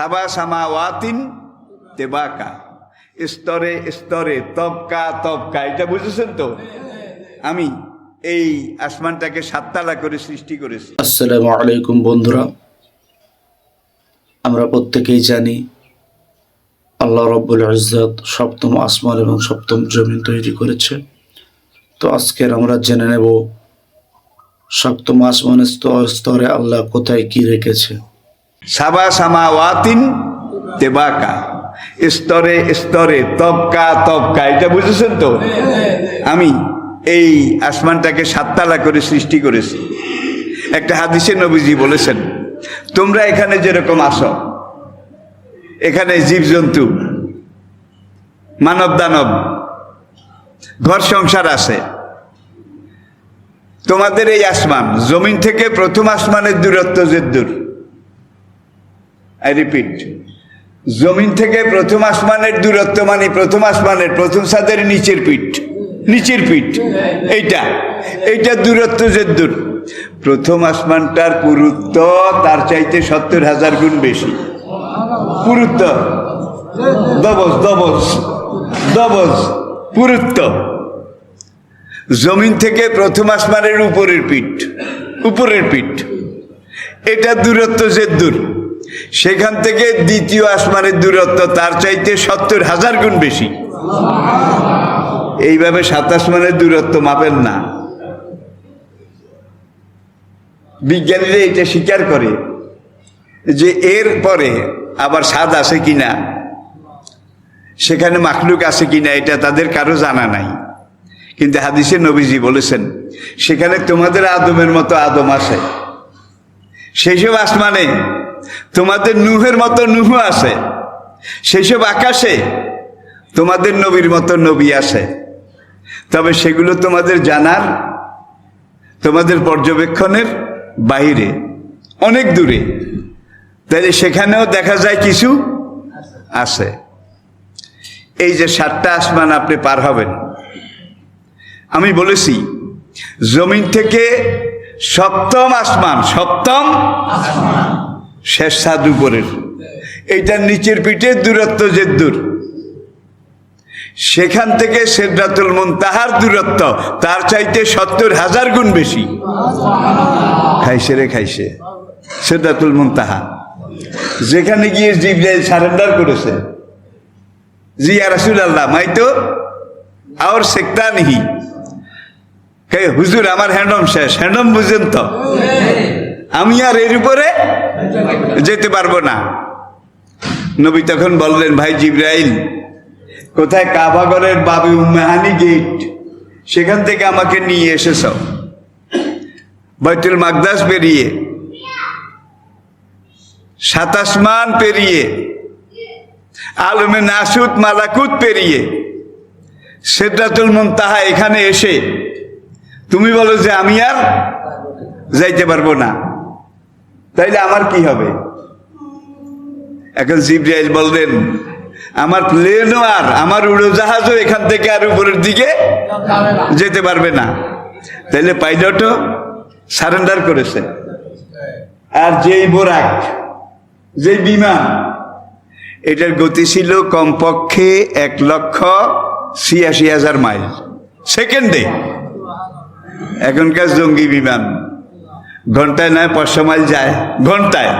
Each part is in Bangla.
সাবা সামা ওয়াতিন তেবাকা। স্তরে স্তরে, তবকা তবকা। এটা বুঝেছেন তো? আমি এই আসমানটাকে সাততালা করে সৃষ্টি করেছি। আসসালামু আলাইকুম বন্ধুরা। আমরা প্রত্যেকেই জানি আল্লাহ রব্বুল ইজ্জত সপ্তম আসমান এবং সপ্তম জমিন তৈরি করেছে। তো আজকের আমরা জেনে নেব সপ্তম আসমানের স্তরে আল্লাহ কোথায় কি রেখেছে। সাবা সামা ওয়াতিন তেবাকা। স্তরে স্তরে তবকা তবকা, এটা বুঝেছেন তো? আমি এই আসমানটাকে সাততালা করে সৃষ্টি করেছি। একটা হাদিসে নবীজি বলেছেন, তোমরা এখানে যেরকম আসো এখানে জীবজন্তু মানব দানব ঘর সংসার আছে। তোমাদের এই আসমান, জমিন থেকে প্রথম আসমানের দূরত্ব যে দূর? আই রিপিট জমিন থেকে প্রথম আসমানের দূরত্ব মানে প্রথম আসমানের, প্রথম সাদের নিচের পিঠ নিচের পিঠ, এইটা এইটা দূরত্ব যে দূর। প্রথম আসমানটার পুরুত্ব তার চাইতে সত্তর হাজার গুণ বেশি। পুরুত্ব, দবজ দবজ দবজ, পুরুত্ব। জমিন থেকে প্রথম আসমানের উপরের পিঠ উপরের পিঠ। এটা দূরত্ব যে দূর। সেখান থেকে দ্বিতীয় আসমানের দূরত্ব তার চাইতে সত্তর হাজার গুণ বেশি। এইভাবে সাত আসমানের দূরত্ব মাপেন না। বিজ্ঞানীরা এটা স্বীকার করে যে এর পরে আবার স্বাদ আছে কিনা, সেখানে মাখলুক আছে কিনা, এটা তাদের কারও জানা নাই। কিন্তু হাদিসে নবীজি বলেছেন, সেখানে তোমাদের আদমের মতো আদম আছে। সেইসব আসমানে তোমাদের নুহের মতো নুহু আছে। সেসব আকাশে তোমাদের নবীর মতো নবী আছে। তবে সেগুলো তোমাদের জানার, তোমাদের পর্যবেক্ষণের বাইরে অনেক দূরে। তাহলে সেখানেও দেখা যায় কিছু আছে। এই যে সাতটা আসমান আপনি পার হবেন। আমি বলেছি, জমিন থেকে সপ্তম আসমান, সপ্তম শেষ সাদ উপরের। এইটার নিচের পিঠে দূরত্ব যে দূর সেখান থেকে সেদ্রাতুল মুনতাহার দূরত্ব, তার চাইতে সত্তর হাজার গুণ বেশি। খাইছে রে খাইছে। সেদ্রাতুল মুনতাহা যেখানে গিয়ে জিব্রাইল সারেন্ডার করেছে। জি রাসুল আল্লাহ মাইতো আর সেক্তা নিহি। কে হুজুর, আমার হ্যান্ডম শেষ, হ্যান্ডম বুঝেন তো আমি আর এর উপরে যেতে পারব না। নবী তখন বললেন, ভাই জিব্রাইল, কোথায় কাবাগরের বাবু মেহানি গেট? সেখান থেকে আমাকে নিয়ে এসেছ। বৈতুল মাকদাস পেরিয়ে সাতাসমান পেরিয়ে, আলমে নাসুদ মালাকুত পেরিয়ে, সেদ্রাতুল মুনতাহা এখানে এসে, তুমি বলো যে আমি আর যাইতে পারব না। তাইলে আমার কি হবে? এখন জিব্রাইল বললেন, আমার প্লেনও আর আমার উড়োজাহাজও এখান থেকে আর উপরের দিকে যেতে পারবে না। তাইলে পাইলটও সারেন্ডার করেছে। আর যেই বোরাক, যেই বিমান, এটার গতি ছিল কমপক্ষে এক লক্ষ ছিয়াশি হাজার মাইল। সেকেন্ডে, এখনকার জঙ্গি বিমান। ঘন্টায় নয়, পাঁচশো মাইল যায়, ঘন্টায়।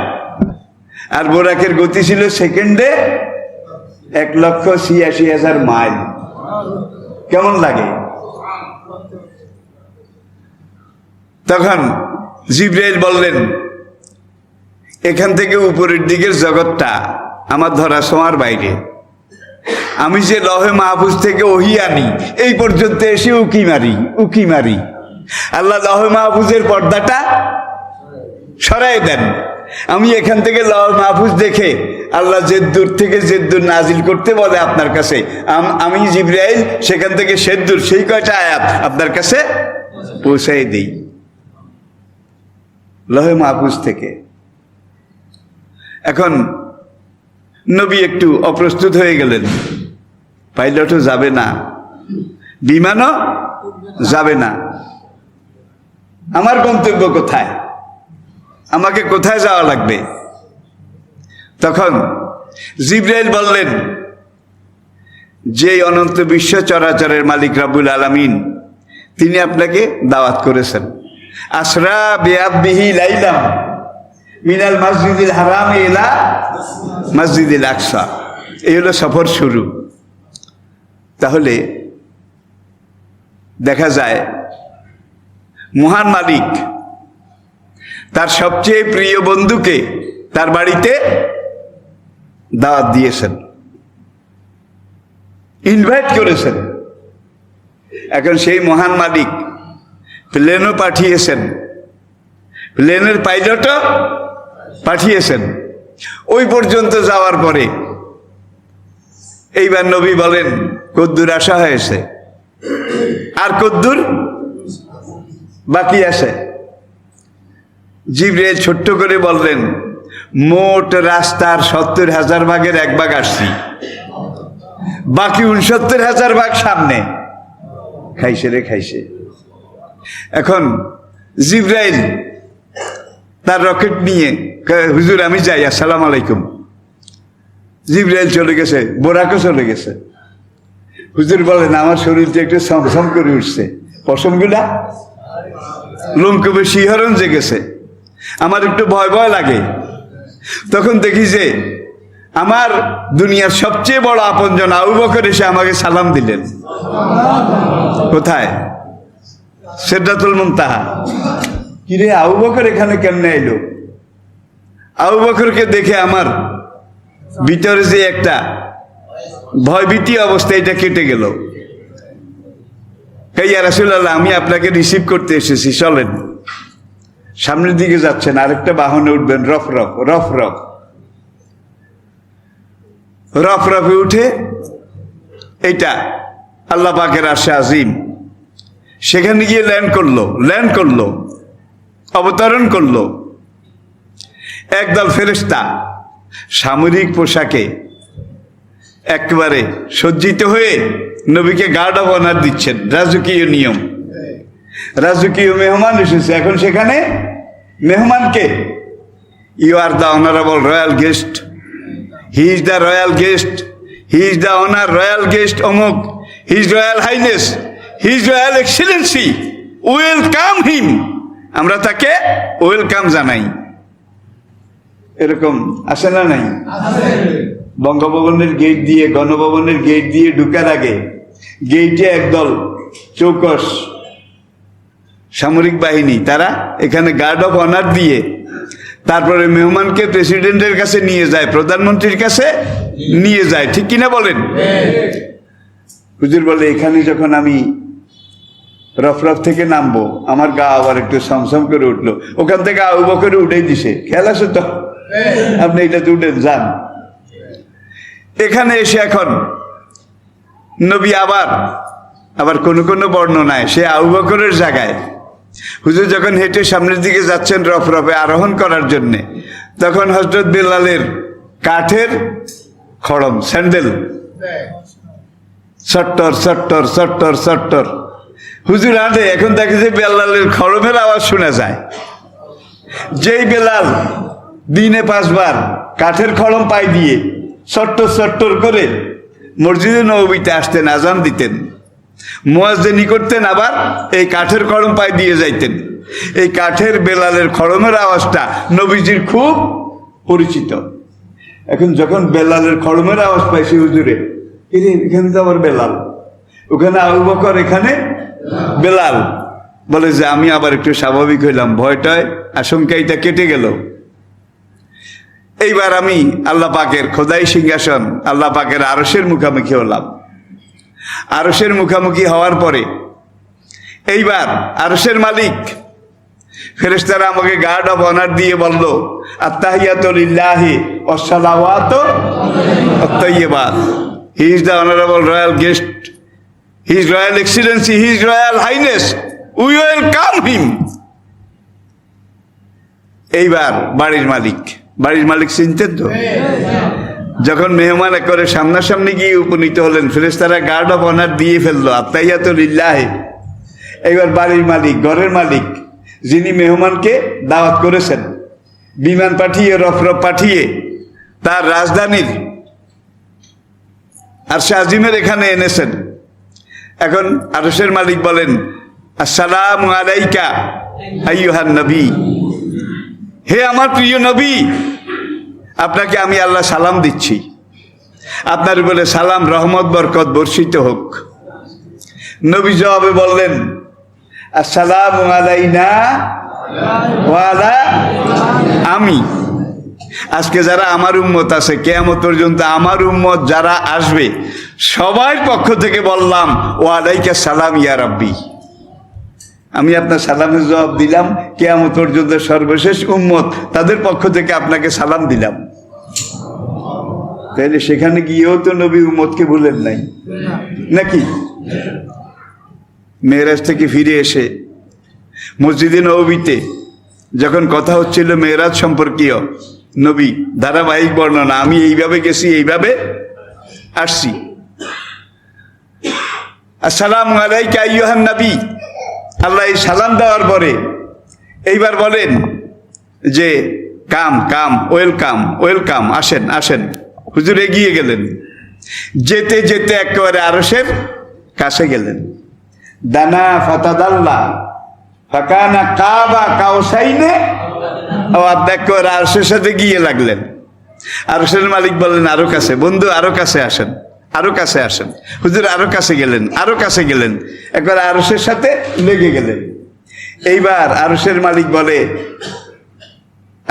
আর বোরাকের গতি ছিল সেকেন্ডে এক লক্ষ ছিয়াশি হাজার মাইল। কেমন লাগে? তখন জিব্রাইল বললেন, এখান থেকে উপরের দিকের জগৎটা আমার ধরা ছোঁয়ার বাইরে। আমি যে লহে মাহফুজ থেকে ওহি আনি, এই পর্যন্ত এসে উকি মারি উকি মারি। আল্লাহ লহে মাহফুজের পর্দাটা সরাই দেন। আমি এখান থেকে লহ মাহফুজ দেখে আল্লাহ জেদ্দুর থেকে জেদ্দুর নাজিল করতে বলে আপনার কাছে। আমি জিব্রাইল, সেখান থেকে সেদ্দুর, সেই কয়টা আয়াত আপনার কাছে পৌঁছাই দিই। লহে মাহফুজ থেকে। এখন নবী একটু অপ্রস্তুত হয়ে গেলেন। পাইলটও যাবে না। বিমানও যাবে না। আমার গন্তব্য কোথায়? আমাকে কোথায় যাওয়া লাগবে? তখন জিব্রাইল বললেন যে অনন্ত বিশ্ব চরাচরের মালিক রাবুল আলামিন, তিনি আপনাকে দাওয়াত করেছেন। আসরা বেআবিহি লাইলাম মিনাল মসজিদুল হারাম এলা মসজিদুল আকসা। এই হলো সফর শুরু। তাহলে দেখা যায়, মহান মালিক তার সবচেয়ে প্রিয় বন্ধুকে তার বাড়িতে দাওয়াত দিয়েছেন। ইনভাইট করেছেন। এখন সেই মহান মালিক প্লেনও পাঠিয়েছেন। প্লেনের পাইলটও পাঠিয়েছেন। ওই পর্যন্ত যাওয়ার পরে এইবার নবী বলেন, কদ্দুর আসা হয়েছে। আর কদ্দুর বাকি আছে। জিব্রাইল ছোট্ট করে বললেন, মোট রাস্তার সত্তর হাজার ভাগের এক ভাগ আসছি। বাকি উনসত্তর হাজার ভাগ সামনে। খাইছে রে খাইছে। এখন জিব্রাইল তার রকেট নিয়ে হুজুর, আমি যাই, আসসালাম আলাইকুম। জিব্রাইল চলে গেছে, বোরাকও চলে গেছে। হুজুর বলেন আমার শরীরটা একটু সমসম করে উঠছে, পশমগুলা লোমকূপে শিহরণ জেগেছে। আমার একটু ভয় ভয় লাগে। তখন দেখি যে আমার দুনিয়ার সবচেয়ে বড় আপনজন আবু বকর এসে আমাকে সালাম দিলেন। কোথায়? মুনতাহা। কিরে, আবু এখানে কেমনে এলো? আবু বকরকে দেখে আমার ভিতরে যে একটা ভয়ভীতি অবস্থা, এটা কেটে গেল। কাইয়া রাসুল্লাহ আমি আপনাকে রিসিভ করতে এসেছি, চলেন। সামনের দিকে যাচ্ছেন, আরেকটা বাহনে উঠবেন, রফ রফ রফ রফ। রফ, রফে উঠে এইটা আল্লাহ পাকের আশা আজিম। সেখানে গিয়ে ল্যান্ড করল ল্যান্ড করল, অবতরণ করল। একদল ফেরেস্তা সামরিক পোশাকে একেবারে সজ্জিত হয়ে নবীকে গার্ড অফ অনার দিচ্ছেন, রাজকীয় নিয়ম। রাজকীয় মেহমান এসেছে। এখন সেখানে মেহমানকে you are the honourable royal guest he is the royal guest he is the honour royal guest অমুক his royal highness his royal excellency welcome him আমরা তাকে ওয়েলকাম জানাই। এরকম আছে না নাই? বঙ্গভবনের গেট দিয়ে, গণভবনের গেট দিয়ে ঢুকার আগে গেটে একদল চৌকস সামরিক বাহিনী, তারা এখানে গার্ড অফ অনার দিয়ে তারপরে মেহমানকে প্রেসিডেন্টের কাছে নিয়ে যায়, প্রধানমন্ত্রীর কাছে নিয়ে যায়, ঠিক কিনা বলেন? হুজুর বলে, এখানে যখন আমি রফরফ থেকে নামবো, আমার গা আবার একটু সমসম করে উঠল। ওখান থেকে আবু বকরে উঠেই দিছে। খেয়াল আছে তো? আপনি এটাতে উঠেন যান। এখানে এসে এখন নবী আবার আবার কোন কোনো বর্ণনায়, সে আবু বকরের জায়গায় হুজুর যখন হেঁটে সামনের দিকে যাচ্ছেন রফ রফে আরোহণ করার জন্যে, তখন হজরত বেলালের কাঠের খড়ম, স্যান্ডেল। সট্টর সট্টর সট্টর সট্টর। হুজুর হাঁটে এখন দেখে যে বেলালের খড়মের আওয়াজ শোনা যায়। যেই বেলাল দিনে পাঁচবার কাঠের খড়ম পাই দিয়ে সট্টর সট্টর করে মসজিদে নবীতে আসতেন, আজান দিতেন। মোয়াজদেনি করতেন আবার এই কাঠের খড়ম পায়ে দিয়ে যাইতেন। এই কাঠের বেলালের খড়মের আওয়াজটা নবীজির খুব পরিচিত। এখন যখন বেলালের খড়মের আওয়াজ পাইছি হুজুরে এখানে তো আবার বেলাল। ওখানে আবু বকর, এখানে বেলাল। বলে যে, আমি আবার একটু স্বাভাবিক হইলাম, ভয়টায় আশঙ্কাইটা কেটে গেল। এইবার আমি আল্লাহ পাকের খোদাই সিংহাসন, আল্লাহ পাকের আরসের মুখামুখি হলাম। আরসের মুখামুখি হওয়ার পরে, এইবার আরসের মালিক ফেরেস্তারা আমাকে গার্ড অফ অনার দিয়ে বলল the guest royal his royal highness we এইবার বাড়ির মালিক বাড়ির মালিক চিনতেন তো? যখন মেহমান করে সামনাসামনি গিয়ে উপনীত হলেন ফেরেস্তারা গার্ড অফ অনার দিয়ে ফেলল, আত্মাইয়াতুলিল্লাহ। এবার বাড়ির মালিক, ঘরের মালিক, যিনি মেহমানকে দাওয়াত করেছেন, বিমান পাঠিয়ে, রফরফ পাঠিয়ে, তার রাজধানীর আর সে আজিমের এখানে এনেছেন। এখন আরসের মালিক বলেন, আসসালাম আলাইকা, আইয়ুহান নবী। হে আমার প্রিয় নবী আপনাকে আমি আল্লাহ সালাম দিচ্ছি। আপনার বলে সালাম, রহমত, বরকত, বর্ষিত হোক। নবী জবাবে বললেন, আসসালাম ওয়ালা আমি। আজকে যারা আমার উম্মত আছে, কেয়ামত পর্যন্ত আমার উম্মত যারা আসবে, সবার পক্ষ থেকে বললাম ওয়ালাইকা সালাম ইয়া রাব্বি। আমি আপনার সালামের জবাব দিলাম, কেয়ামত পর্যন্ত সর্বশেষ উম্মত তাদের পক্ষ থেকে আপনাকে সালাম দিলাম। তাইলে সেখানে গিয়েও তো নবী উম্মতকে ভুলেন নাই। নাকি? মেয়েরাজ থেকে ফিরে এসে মসজিদে নবীতে যখন কথা হচ্ছিল মেয়েরাজ সম্পর্কীয় নবী ধারাবাহিক বর্ণনা আমি এইভাবে গেছি এইভাবে আসছি। আসসালাম আলাইকা নবী। আল্লাহ এই সালাম দেওয়ার পরে এইবার বলেন যে কাম কাম ওয়েলকাম ওয়েলকাম আসেন আসেন। হুজুর এগিয়ে গেলেন। যেতে যেতে একেবারে আরসের কাছে গেলেন। দানা ফাতাদাল্লা, ফাকানা কাবা কাউসাইনে একেবারে আরসের সাথে গিয়ে লাগলেন। আরসের মালিক বললেন, আরও কাছে, বন্ধু, আরও কাছে আসেন, আরও কাছে আসেন। হুজুর, আরও কাছে গেলেন, আরও কাছে গেলেন। একবার আরসের সাথে লেগে গেলেন। এইবার আরসের মালিক বলে,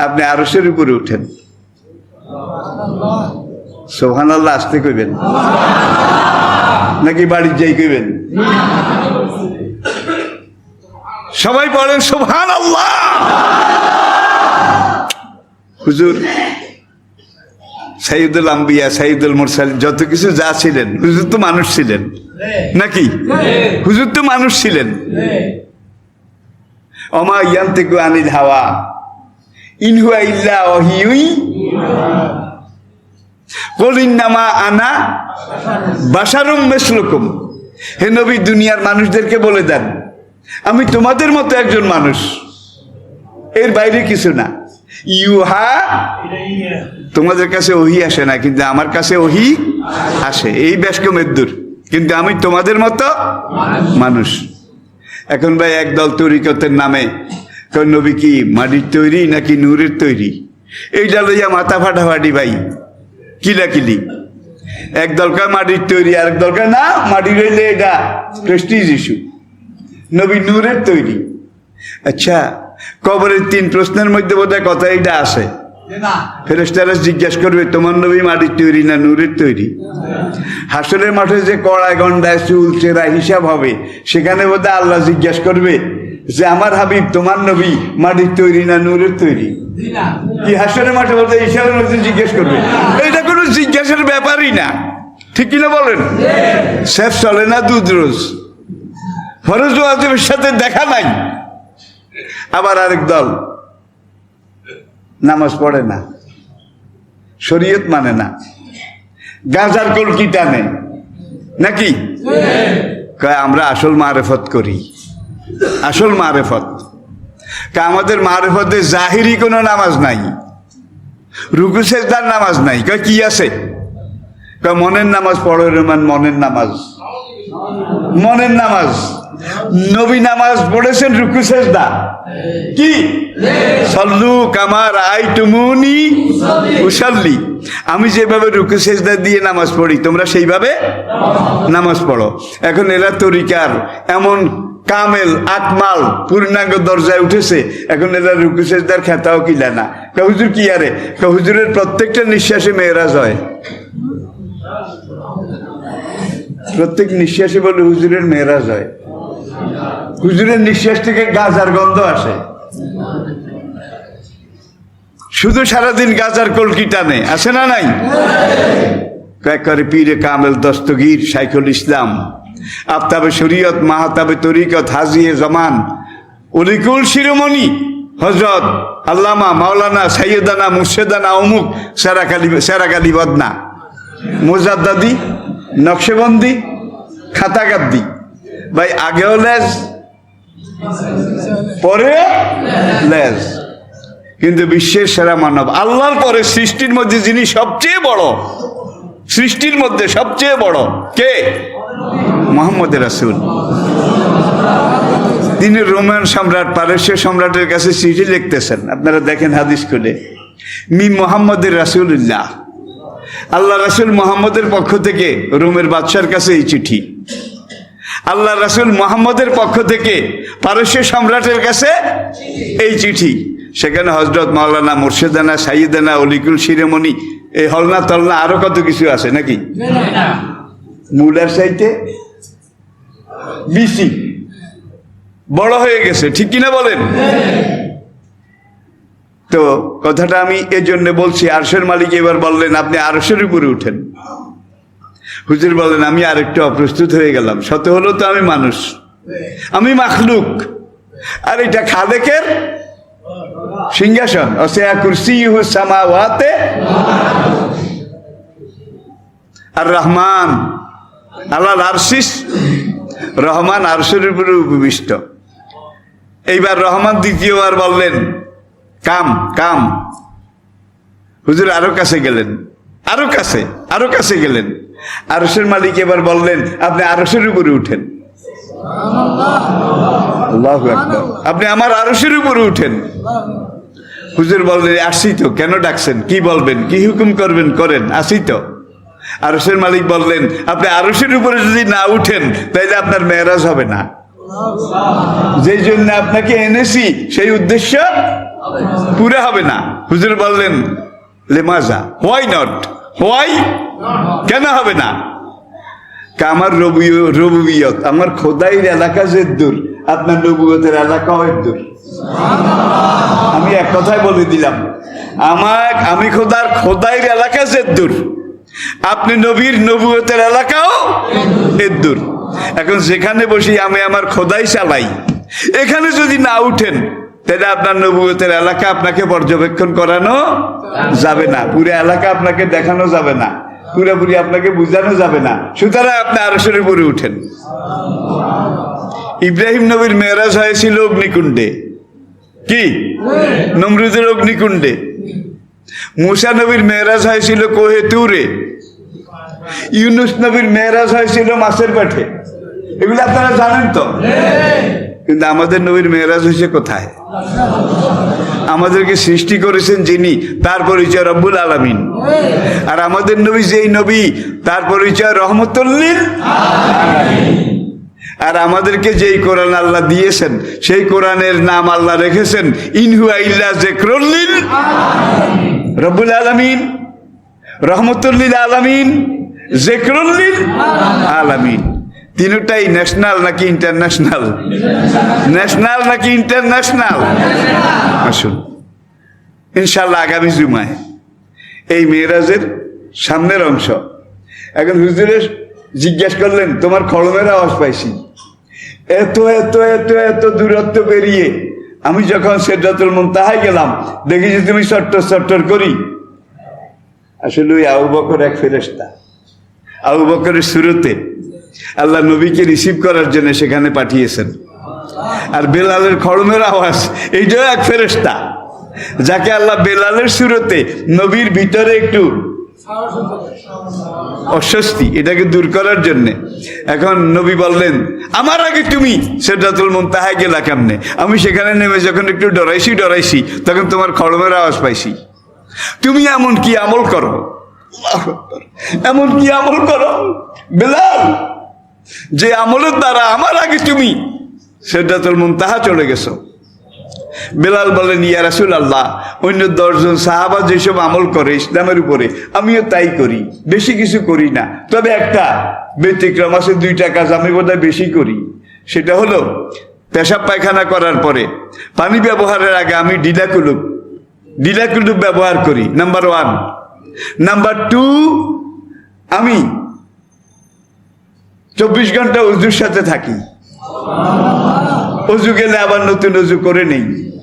আপনি আরসের উপরে উঠেন। সোহান আল্লাহ আসতে কইবেন। নাকি বাড়ির যাই কইবেন? সবাই বলেন সোহান আল্লাহ হুজুর সাইদুল আম্বিয়া সাইদুল মুরসাল যত কিছু যা ছিলেন, হুজুর তো মানুষ ছিলেন। নাকি? হুজুর তো মানুষ ছিলেন। অমা ইয়ান্তিকু আনিল হাওয়া ইনহুয়া ইল্লা ওহিউই আনা বাসারুম মেসলুকুম। হে নবী, দুনিয়ার মানুষদেরকে বলে দেন, আমি তোমাদের মতো একজন মানুষ। এর বাইরে কিছু না। ইউহা, তোমাদের কাছে ওহি আসে না, কিন্তু আমার কাছে ওহি আসে। এই ব্যাসকমের দূর কিন্তু আমি তোমাদের মতো মানুষ। এখন ভাই, একদল তরিকতের নামে নবী কি মাটির তৈরি নাকি নূরের তৈরি? এইটা লইয়া মাথা ফাটাফাটি ভাই। কিলাকিলি। এক দলকার মাটির তৈরি আর এক দলকার না মাটি রইলে এটা প্রেস্টিজ ইস্যু নবী নূরের তৈরি। আচ্ছা কবরের তিন প্রশ্নের মধ্যে বোধহয় কথা এইটা আসে ফেরেস্তারা জিজ্ঞেস করবে তোমার নবী মাটির তৈরি না নূরের তৈরি? হাসলের মাঠে যে কড়ায় গন্ডায় চুল চেরা হিসাব হবে সেখানে বোধহয় আল্লাহ জিজ্ঞেস করবে যে আমার হাবিব তোমার নবী মাটির তৈরি না নূরের তৈরি? কি হাসনের মাঠে বলতে হিসাবের মধ্যে জিজ্ঞেস করবে। এটা কোনো জিজ্ঞাসার ব্যাপারই না। ঠিক কিনা বলেন? শেফ চলে না দুধ রোজ? ফরজ ওয়াজিবের সাথে দেখা নাই। আবার আরেক দল নামাজ পড়ে না। শরীয়ত মানে না। গাজার কলকি টানে? নাকি? আমরা আসল মারেফত করি। আসল মারেফত। কা আমাদের মারেফতে জাহিরি কোনো নামাজ নাই। রুকু সেজদার নামাজ নাই। কয় কি আছে? কয় মনের নামাজ পড়ো রহমান, মনের নামাজ। মনের নামাজ। নবী নামাজ পড়েছেন রুকু সেজদা। কি? সল্লু কামার আই টুমুনি উসাল্লি। আমি যেভাবে রুকু সেজদা দিয়ে নামাজ পড়ি, তোমরা সেইভাবে নামাজ পড়ো। এখন এরা তরিকার, এমন কামেল, আকমাল, পূর্ণাঙ্গ দরজায় উঠেছে। এখন এরা রুকু সেজদার খেতাও কিলা না। কা হুজুর কি আরে? কা হুজুরের প্রত্যেকটা নিঃশ্বাসে মেয়েরাজ হয়। প্রত্যেক নিঃশ্বাসে বলে, হুজুরের মেয়েরাজ হয়। হুজুরের নিঃশ্বাস থেকে গাজার গন্ধ আসে। শুধু সারাদিন গাজার কলকি টানে। আছে না নাই? করে পীরে কামেল, দস্তগীর সাইকুল ইসলাম আফতাবে শরীয়ত, মাহাতাবে তরিকত হাজিয়ে জমান। অলিকুল শিরোমণি হজরত আল্লামা মাওলানা সাইয়দানা মুর্শেদানা অমুক সেরাকালি সেরাকালি বদনা। মোজাদ্দাদি, নকশেবন্দি, খাতাগাদ্দি। ভাই, আগেও লেজ, পরে লেজ। কিন্তু বিশ্বের সেরা মানব। আল্লাহর পরে সৃষ্টির মধ্যে যিনি সবচেয়ে বড়, সৃষ্টির মধ্যে সবচেয়ে বড়, কে? মোহাম্মদ রাসুল। তিনি রোমান সম্রাট পারস্য সম্রাটের কাছে চিঠি লিখতেছেন। আপনারা দেখেন হাদিস খুলে। মি মোহাম্মদের রাসুল্লাহ আল্লাহ রাসুল মোহাম্মদের পক্ষ থেকে রোমের বাদশার কাছে এই চিঠি। আল্লাহ রাসুল মোহাম্মদের পক্ষ থেকে পারস্য সম্রাটের কাছে এই চিঠি। সেখানে হজরত মাওলানা মুর্শেদানা সাইয়েদানা অলিকুল শিরেমণি এই হলনা তলনা আরও কত কিছু আছে নাকি? মুলার সাইতে বিসি বড় হয়ে গেছে, ঠিক কিনা বলেন? তো কথাটা আমি এই জন্য বলছি, আরশের মালিক এবার বললেন, আপনি আরশের উপরে উঠেন। হুজুর বলেন আমি আরেকটু অপ্রস্তুত হয়ে গেলাম। শত হলো তো আমি মানুষ। আমি মাখলুক। আর এটা খালেকের সিংহাসন। আর রহমান আল্লাহ আরশিস। রহমান আরশের উপরে উপবিষ্ট। এইবার রহমান দ্বিতীয়বার বললেন, কাম কাম। হুজুর আরও কাছে গেলেন, আরও কাছে আরও কাছে গেলেন। আরসের মালিক এবার বললেন, আপনি আরসের উপরে উঠেন। আপনি আমার আরসের উপরে উঠেন। হুজুর বললেন, আসি তো, কেন ডাকছেন? কি বলবেন? কি হুকুম করবেন? করেন, আসি তো। আরসের মালিক বললেন, আপনি আরসের উপরে যদি না উঠেন, তাইলে আপনার মেয়েরাজ হবে না। যেই জন্য আপনাকে এনেছি, সেই উদ্দেশ্য পুরে হবে না। হুজুর বললেন লেমাজা হোয়াই নট? হোয়াই? কেন হবে না? আমার রবি- রবুবিয়ত, আমার খোদাইয়ের এলাকা যে দূর, আপনার নবুয়তের এলাকা দূর। আমি এক কথায় বলে দিলাম, আমার, আমি খোদার খোদাইয়ের এলাকা যে দূর আপনি নবীর নবুয়তের এলাকাও এর দূর এখন যেখানে বসি আমি আমার খোদাই চালাই। এখানে যদি না উঠেন, তাহলে আপনার নবুয়তের এলাকা আপনাকে পর্যবেক্ষণ করানো যাবে না। পুরো এলাকা আপনাকে দেখানো যাবে না। পুরোপুরি আপনাকে বোঝানো যাবে না। সুতরাং আপনি আরশের উপরে উঠেন। ইব্রাহিম নবীর মেয়েরাজ হয়েছিল অগ্নিকুণ্ডে। কি? নমরুদের অগ্নিকুণ্ডে। মুসা নবীর মেয়েরাজ হয়েছিল কোহে তুরে ইউনুস নবীর মেয়েরাজ হয়েছিল মাছের পেটে। এগুলো আপনারা জানেন তো? কিন্তু আমাদের নবীর মেয়েরাজ হয়েছে কোথায়? আমাদেরকে সৃষ্টি করেছেন যিনি, তার পরিচয় রব্বুল আলামিন। আর আমাদের নবী যেই নবী, তার পরিচয় রহমতুল্লিল আর আমাদেরকে যেই কোরআন আল্লাহ দিয়েছেন, সেই কোরআনের নাম আল্লাহ রেখেছেন ইনহুয়া ইল্লা জেক্রুল্লিল রব্বুল আলামিন, রহমতুল্লিল আলামিন। জেক্রুল্লিল আলামিন। তিনটাই ন্যাশনাল নাকি ইন্টারন্যাশনাল ন্যাশনাল নাকি ইন্টারন্যাশনাল আসুন। ইনশাল্লাহ আগামী জুমায় এই মেয়েরাজের সামনের অংশ। এখন হুজুরে জিজ্ঞেস করলেন, তোমার খড়মের আওয়াজ পাইছি। এত এত এত এত দূরত্ব পেরিয়ে আমি যখন সেদ্রাতুল মুনতাহায় গেলাম, দেখি যে তুমি চট্টর চট্টর করি। আসলে ওই আবু বকর এক ফেরেস্তা আবু বকরের শুরুতে আল্লাহ নবীকে রিসিভ করার জন্য সেখানে পাঠিয়েছেন। আর বেলালের খড়মের আওয়াজ এইটাও এক ফেরেস্তা যাকে আল্লাহ বেলালের শুরুতে নবীর ভিতরে একটু অস্বস্তি, এটাকে দূর করার জন্য। এখন নবী বললেন, আমার আগে তুমি সেটাতুল মন তাহায় গেলা কেমনে? আমি সেখানে নেমে যখন একটু ডরাইছি ডরাইছি, তখন তোমার খড়মের আওয়াজ পাইছি। তুমি এমন কি আমল করো। এমন কি আমল করো। বেলাল, যে আমলের দ্বারা আমার আগে তুমি সেটাতুল মন তাহা চলে গেছো। বেলাল বলেন, ইয়া রাসুল আল্লাহ অন্য দশজন সাহাবা যেসব আমল করে ইসলামের উপরে, আমিও তাই করি। বেশি কিছু করি না। তবে একটা ব্যতিক্রম আছে, দুইটা কাজ আমি বোধহয় বেশি করি। সেটা হলো পেশাব পায়খানা করার পরে পানি ব্যবহারের আগে আমি ডিলাকুলুপ ডিলাকুলুপ ব্যবহার করি। নাম্বার ওয়ান নাম্বার টু আমি চব্বিশ ঘণ্টা উজুর সাথে থাকি। অজু গেলে আবার নতুন অজু করে নেই।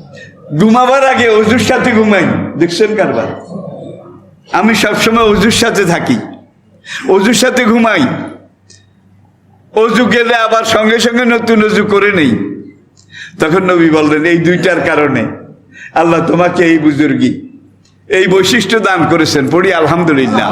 ঘুমাবার আগে অজুর সাথে ঘুমাই, দেখছেন কারবার? আমি সবসময় অজুর সাথে থাকি। অজুর সাথে ঘুমাই। অজু গেলে আবার সঙ্গে সঙ্গে নতুন অজু করে নেই। তখন নবী বললেন, এই দুইটার কারণে আল্লাহ তোমাকে এই বুজুর্গি এই বৈশিষ্ট্য দান করেছেন পড়ি আলহামদুলিল্লাহ।